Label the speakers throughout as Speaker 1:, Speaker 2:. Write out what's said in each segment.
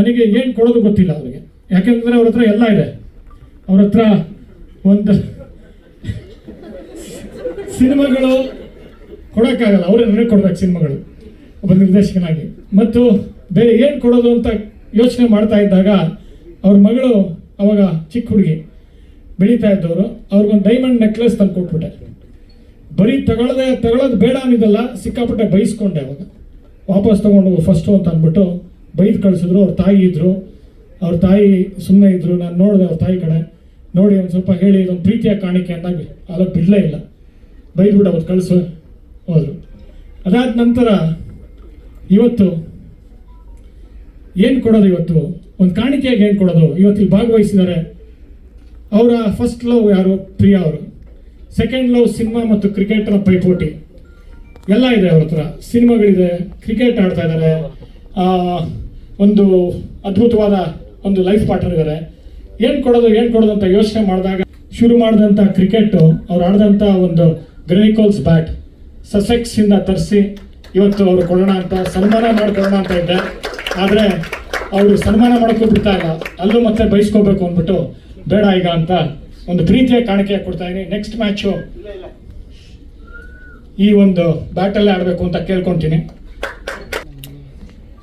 Speaker 1: ನನಗೆ ಏನು ಕೊಡೋದು ಗೊತ್ತಿಲ್ಲ ಅವರಿಗೆ. ಯಾಕೆಂದರೆ ಅವ್ರ ಹತ್ರ ಎಲ್ಲ ಇದೆ. ಅವ್ರ ಹತ್ರ ಒಂದು ಸಿನಿಮಾಗಳು ಕೊಡೋಕ್ಕಾಗಲ್ಲ. ಅವರೇ ನನಗೆ ಕೊಡ್ಬೇಕು ಸಿನಿಮಾಗಳು. ಒಬ್ಬ ನಿರ್ದೇಶಕನಾಗಿ. ಮತ್ತು ಬೇರೆ ಏನು ಕೊಡೋದು ಅಂತ ಯೋಚನೆ ಮಾಡ್ತಾ ಇದ್ದಾಗ ಅವ್ರ ಮಗಳು ಅವಾಗ ಚಿಕ್ಕ ಹುಡುಗಿ ಬೆಳೀತಾ ಇದ್ದವರು, ಅವ್ರಿಗೊಂದು ಡೈಮಂಡ್ ನೆಕ್ಲೆಸ್ ತಂದು ಕೊಟ್ಬಿಟ್ಟೆ ಬರೀ ತಗೊಳ್ಳದೆ, ತಗೊಳ್ಳೋದು ಬೇಡ ಅನ್ನಿದಲ್ಲ ಸಿಕ್ಕಾಪಟ್ಟೆ ಬೈಸ್ಕೊಂಡೆ ಅವಾಗ. ವಾಪಸ್ ತೊಗೊಂಡು ಫಸ್ಟು ಅಂತ ಅಂದ್ಬಿಟ್ಟು ಬೈದು ಕಳಿಸಿದ್ರು, ಅವ್ರ ತಾಯಿ ಇದ್ದರು ಅವ್ರ ತಾಯಿ ಸುಮ್ಮನೆ ಇದ್ದರು ನಾನು ನೋಡಿದೆ ಅವ್ರ ತಾಯಿ ಕಡೆ. ನೋಡಿ ಒಂದು ಸ್ವಲ್ಪ ಹೇಳಿ, ಇದೊಂದು ಪ್ರೀತಿಯ ಕಾಣಿಕೆ ಅಂದಾಗ ಅಲ್ಲ, ಬಿಡಲೇ ಇಲ್ಲ. ಬೈದ್ಬಿಟ್ಟು ಅವತ್ತು ಕಳಿಸು, ಹೋದರು. ಅದಾದ ನಂತರ ಇವತ್ತು ಏನು ಕೊಡೋದು ಇವತ್ತು? ಒಂದು ಕಾಣಿಕೆಯಾಗಿ ಏನು ಕೊಡೋದು? ಇವತ್ತು ಇಲ್ಲಿ ಭಾಗವಹಿಸಿದ್ದಾರೆ ಅವರ ಫಸ್ಟ್ ಲವ್ ಯಾರು? ಪ್ರಿಯಾ ಅವರು. ಸೆಕೆಂಡ್ ಲವ್ ಸಿನಿಮಾ ಮತ್ತು ಕ್ರಿಕೆಟರ ಪೈಪೋಟಿ. ಎಲ್ಲ ಇದೆ ಅವ್ರ ಹತ್ರ. ಸಿನಿಮಾಗಳಿದೆ, ಕ್ರಿಕೆಟ್ ಆಡ್ತಾ ಇದ್ದಾರೆ ಒಂದು ಅದ್ಭುತವಾದ ಒಂದು ಲೈಫ್ ಪಾರ್ಟ್ನರ್ ಇದ್ದಾರೆ ಏನು ಕೊಡೋದು ಏನು ಕೊಡೋದು ಅಂತ ಯೋಚನೆ ಮಾಡಿದಾಗ ಶುರು ಮಾಡಿದಂಥ ಕ್ರಿಕೆಟು ಅವ್ರು ಆಡಿದಂಥ ಒಂದು ಗ್ರೆನಿಕೋಲ್ಸ್ ಬ್ಯಾಟ್ ಸಸೆಕ್ಸಿಂದ ತರಿಸಿ ಇವತ್ತು ಅವರು ಕೊಡೋಣ ಅಂತ ಸನ್ಮಾನ ಮಾಡಿಕೊಡೋಣ ಅಂತ ಇದ್ದೆ. ಆದರೆ ಅವರು ಸನ್ಮಾನ ಮಾಡೋಕ್ಕೂ ಬಿಡ್ತಾ ಇಲ್ಲ. ಅಲ್ಲೂ ಮತ್ತೆ ಬಯಸ್ಕೋಬೇಕು ಅಂದ್ಬಿಟ್ಟು ಬೇಡ ಈಗ ಅಂತ ಒಂದು ಪ್ರೀತಿಯ ಕಾಣಿಕೆ ಕೊಡ್ತಾ ಇದ್ದೀನಿ ನೆಕ್ಸ್ಟ್ ಮ್ಯಾಚು ಈ ಒಂದು ಬ್ಯಾಟಲ್ಲೇ ಆಡಬೇಕು ಅಂತ ಕೇಳ್ಕೊತೀನಿ.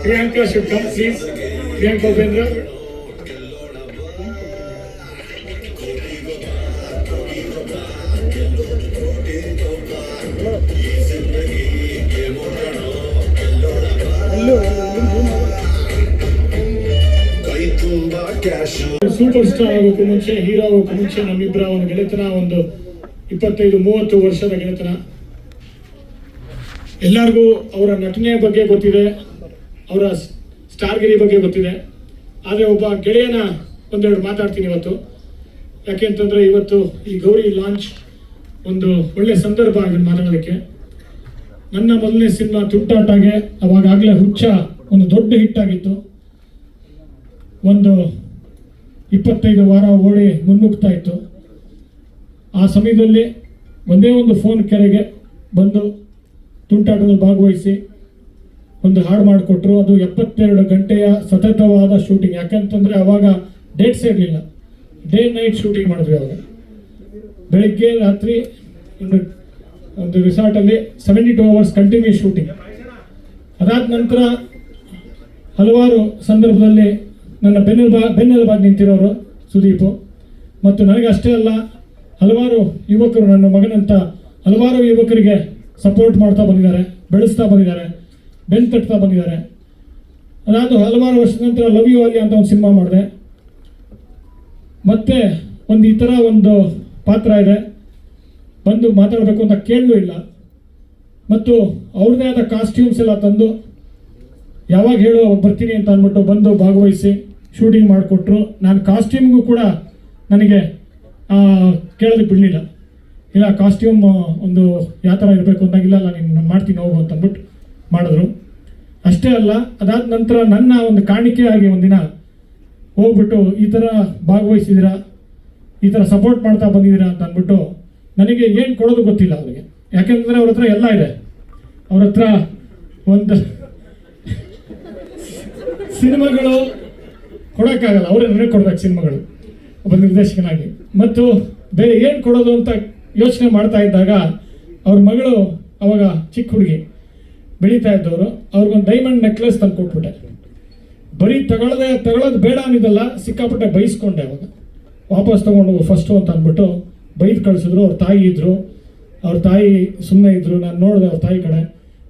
Speaker 1: Priyanka should come,
Speaker 2: please. Priyanka ಕ್ಯಾಶು
Speaker 1: ಸೂಪರ್ ಸ್ಟಾರ್ ಆಗೋಕ್ಕೂ ಮುಂಚೆ ಹೀರೋ ಆಗೋಕ್ಕೂ ಮುಂಚೆ ನಮ್ಮಿಬ್ಬರ ಒಂದು ಗೆಳೆತನ ಒಂದು ಇಪ್ಪತ್ತೈದು ಮೂವತ್ತು ವರ್ಷದ ಗೆಳೆತನ ಎಲ್ಲರಿಗೂ ಅವರ ನಟನೆಯ ಬಗ್ಗೆ ಗೊತ್ತಿದೆ, ಅವರ ಸ್ಟಾರ್ಗಿರಿ ಬಗ್ಗೆ ಗೊತ್ತಿದೆ. ಆದರೆ ಒಬ್ಬ ಗೆಳೆಯನ ಒಂದೆರಡು ಮಾತಾಡ್ತೀನಿ ಇವತ್ತು. ಯಾಕೆ ಅಂತಂದರೆ ಇವತ್ತು ಈ ಗೌರಿ ಲಾಂಚ್ ಒಂದು ಒಳ್ಳೆ ಸಂದರ್ಭ ಆಗಿದೆ ಮಾತಾಡೋದಕ್ಕೆ. ನನ್ನ ಮೊದಲನೇ ಸಿನಿಮಾ ತುಂಟಾಟಾಗೆ ಅವಾಗಾಗಲೇ ಹುಚ್ಚ ಒಂದು ದೊಡ್ಡ ಹಿಟ್ ಆಗಿತ್ತು. ಒಂದು ಇಪ್ಪತ್ತೈದು ವಾರ ಓಡಿ ಮುನ್ನುಗ್ತಾ ಇತ್ತು. ಆ ಸಮಯದಲ್ಲಿ ಒಂದೇ ಒಂದು ಫೋನ್ ಕೆರೆಗೆ ಬಂದು ತುಂಟಾಟದಲ್ಲಿ ಭಾಗವಹಿಸಿ ಒಂದು ಹಾಡು ಮಾಡಿಕೊಟ್ರು. ಅದು ಎಪ್ಪತ್ತೆರಡು ಗಂಟೆಯ ಸತತವಾದ ಶೂಟಿಂಗ್ ಯಾಕಂತಂದರೆ ಅವಾಗ ಡೇಟ್ಸ್ ಇರಲಿಲ್ಲ. ಡೇ ನೈಟ್ ಶೂಟಿಂಗ್ ಮಾಡಿದ್ವಿ ಅವಾಗ. ಬೆಳಿಗ್ಗೆ, ರಾತ್ರಿ ಒಂದು ಒಂದು ರಿಸಾರ್ಟಲ್ಲಿ seventy two hours continuous shooting ಅದಾದ ನಂತರ ಹಲವಾರು ಸಂದರ್ಭದಲ್ಲಿ ನನ್ನ ಬೆನ್ನೆಲುಬ, ಬೆನ್ನೆಲುಬಾಗಿ ನಿಂತಿರೋರು ಸುದೀಪು. ಮತ್ತು ನನಗೆ ಅಷ್ಟೇ ಅಲ್ಲ, ಹಲವಾರು ಯುವಕರು, ನನ್ನ ಮಗನಂತ ಹಲವಾರು ಯುವಕರಿಗೆ ಸಪೋರ್ಟ್ ಮಾಡ್ತಾ ಬಂದಿದ್ದಾರೆ, ಬೆಳೆಸ್ತಾ ಬಂದಿದ್ದಾರೆ, ಬೆನ್ ತಟ್ತಾ ಬಂದಿದ್ದಾರೆ. ಅದಾದ ಹಲವಾರು ವರ್ಷದ ನಂತರ ಲವ್ ಯು ಅಲ್ಲಿ ಅಂತ ಒಂದು ಸಿನಿಮಾ ಮಾಡಿದೆ. ಮತ್ತೆ ಒಂದು ಈ ಥರ ಒಂದು ಪಾತ್ರ ಇದೆ. ಬಂದು ಮಾತಾಡಬೇಕು ಅಂತ ಕೇಳಲೂ ಇಲ್ಲ. ಮತ್ತು ಅವ್ರದ್ದೇ ಆದ ಕಾಸ್ಟ್ಯೂಮ್ಸ್ ಎಲ್ಲ ತಂದು ಯಾವಾಗ ಹೇಳು ಅವಾಗ ಬರ್ತೀನಿ ಅಂತ ಅಂದ್ಬಿಟ್ಟು ಬಂದು ಭಾಗವಹಿಸಿ ಶೂಟಿಂಗ್ ಮಾಡಿಕೊಟ್ರು. ನಾನು ಕಾಸ್ಟ್ಯೂಮ್ಗೂ ಕೂಡ ನನಗೆ ಕೇಳೋದಕ್ಕೆ ಬಿಡಲಿಲ್ಲ. ಇಲ್ಲ ಕಾಸ್ಟ್ಯೂಮ್ ಒಂದು ಯಾವ ಥರ ಇರಬೇಕು ಅಂದಾಗಿಲ್ಲ, ಅಲ್ಲ, ನೀನು ನಾನು ಮಾಡ್ತೀನಿ, ಹೋಗು ಅಂತ ಅಂದ್ಬಿಟ್ಟು ಮಾಡಿದ್ರು. ಅಷ್ಟೇ ಅಲ್ಲ, ಅದಾದ ನಂತರ ನನ್ನ ಒಂದು ಕಾಣಿಕೆ ಆಗಿ ಒಂದಿನ ಹೋಗ್ಬಿಟ್ಟು ಈ ಥರ ಭಾಗವಹಿಸಿದ್ದೀರಾ, ಈ ಥರ ಸಪೋರ್ಟ್ ಮಾಡ್ತಾ ಬಂದಿದ್ದೀರಾ ಅಂತ ಅಂದ್ಬಿಟ್ಟು ನನಗೆ ಏನು ಕೊಡೋದು ಗೊತ್ತಿಲ್ಲ ಅವರಿಗೆ. ಯಾಕೆಂದರೆ ಅವ್ರ ಹತ್ರ ಎಲ್ಲ ಇದೆ. ಅವ್ರ ಹತ್ರ ಒಂದು ಸಿನಿಮಾಗಳು ಕೊಡೋಕ್ಕಾಗಲ್ಲ. ಅವರೇ ನನಗೆ ಕೊಡ್ಬೇಕು ಸಿನಿಮಾಗಳು. ಒಬ್ಬ ನಿರ್ದೇಶಕನಾಗಿ. ಮತ್ತು ಬೇರೆ ಏನು ಕೊಡೋದು ಅಂತ ಯೋಚನೆ ಮಾಡ್ತಾ ಇದ್ದಾಗ ಅವ್ರ ಮಗಳು ಅವಾಗ ಚಿಕ್ಕ ಹುಡುಗಿ ಬೆಳೀತಾ ಇದ್ದವರು, ಅವ್ರಿಗೊಂದು ಡೈಮಂಡ್ ನೆಕ್ಲೆಸ್ ತಂದು ಕೊಟ್ಬಿಟ್ಟೆ ಬರೀ ತಗೊಳ್ಳದೆ, ತಗೊಳ್ಳೋದು ಬೇಡ ಅನ್ನಿದಲ್ಲ, ಸಿಕ್ಕಾಪಟ್ಟೆ ಬೈಸ್ಕೊಂಡೆ ಅವಾಗ. ವಾಪಸ್ ತೊಗೊಂಡು ಫಸ್ಟು ಅಂತ ಅಂದ್ಬಿಟ್ಟು ಬೈದು ಕಳಿಸಿದ್ರು, ಅವ್ರ ತಾಯಿ ಇದ್ದರು ಅವ್ರ ತಾಯಿ ಸುಮ್ಮನೆ ಇದ್ದರು ನಾನು ನೋಡಿದೆ ಅವ್ರ ತಾಯಿ ಕಡೆ.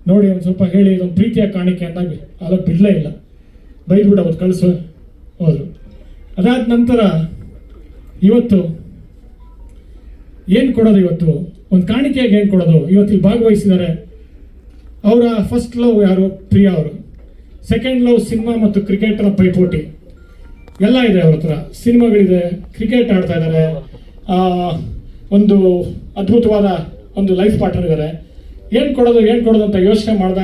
Speaker 1: ನೋಡಿ, ಒಂದು ಸ್ವಲ್ಪ ಹೇಳಿ, ಇದೊಂದು ಪ್ರೀತಿಯ ಕಾಣಿಕೆ ಅಂದಾಗ ಅಲ್ಲ, ಬಿಡಲೇ ಇಲ್ಲ. ಬೈದ್ಬಿಟ್ಟು ಅವತ್ತು ಕಳಿಸು ಹೋದರು. ಅದಾದ ನಂತರ ಇವತ್ತು ಏನು ಕೊಡೋದು ಇವತ್ತು? ಒಂದು ಕಾಣಿಕೆಯಾಗಿ ಏನು ಕೊಡೋದು? ಇವತ್ತು ಇಲ್ಲಿ ಭಾಗವಹಿಸಿದ್ದಾರೆ ಅವರ ಫಸ್ಟ್ ಲವ್ ಯಾರು? ಪ್ರಿಯಾ ಅವರು. ಸೆಕೆಂಡ್ ಲವ್ ಸಿನಿಮಾ ಮತ್ತು ಕ್ರಿಕೆಟರ ಪೈಪೋಟಿ. ಎಲ್ಲ ಇದೆ ಅವ್ರ ಹತ್ರ. ಸಿನಿಮಾಗಳಿದೆ ಕ್ರಿಕೆಟ್ ಆಡ್ತಾ ಇದ್ದಾರೆ. ಒಂದು ಅದ್ಭುತವಾದ ಒಂದು ಲೈಫ್ ಪಾರ್ಟ್ನರ್ ಇದ್ದಾರೆ. ಏನು ಕೊಡೋದು ಏನು ಕೊಡೋದು ಅಂತ ಯೋಚನೆ ಮಾಡಿದಾಗ